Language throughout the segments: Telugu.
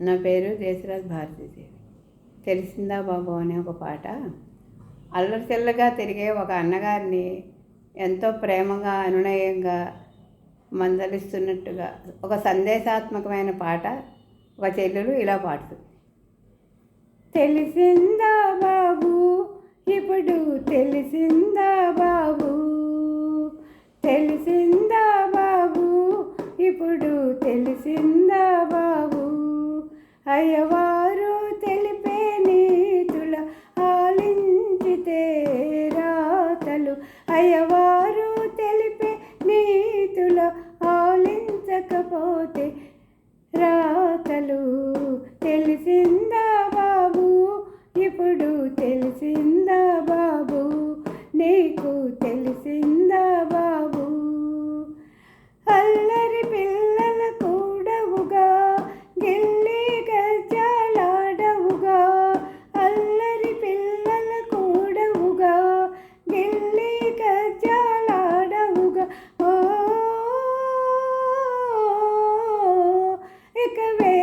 నా పేరు దేశరాజ్ భారతీదేవి. తెలిసిందా బాబు అనే ఒక పాట? అల్లరి తెల్లగా తిరిగే ఒక అన్నగారిని ఎంతో ప్రేమగా అనునయంగా మందలిస్తున్నట్టుగా ఒక సందేశాత్మకమైన పాట ఒక చెల్లెలు ఇలా పాడుతుంది. తెలిసిందా బాబు? ఇప్పుడు తెలిసిందా കേൾക്കവേ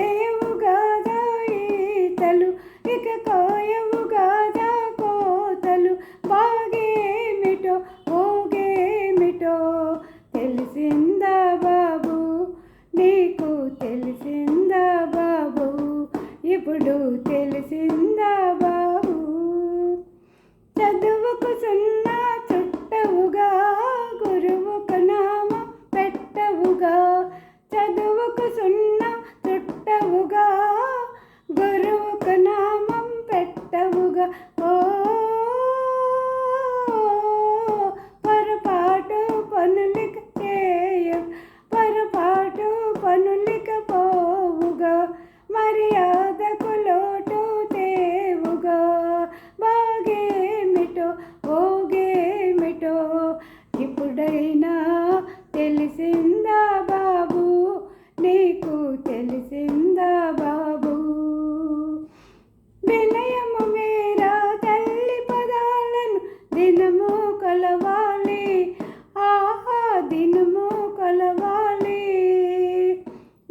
కలవాలి. ఆహా దినము కలవాలి.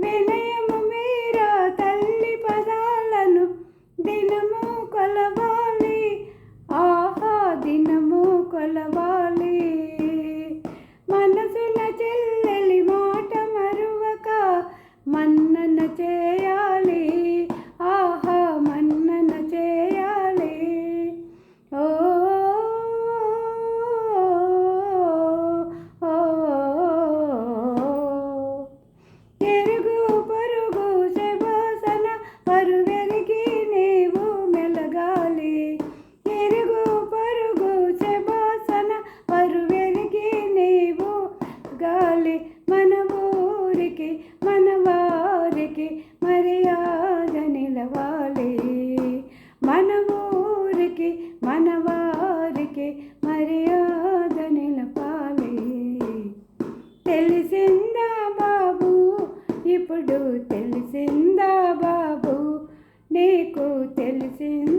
వినయము మీర తల్లి పదాలను దినము కలవాలి. ఆహా దినము కలవాలి. మనసున చెల్లెలి మాట మరువక మన్నన చే రావాలి మన ఊరికి మన వారికి మర్యాద నిలవాలి. మన ఊరికి మన వారికి మర్యాద నిలపాలి. తెలిసిందా బాబు? ఇప్పుడు తెలిసిందా బాబు? నీకు తెలిసిందా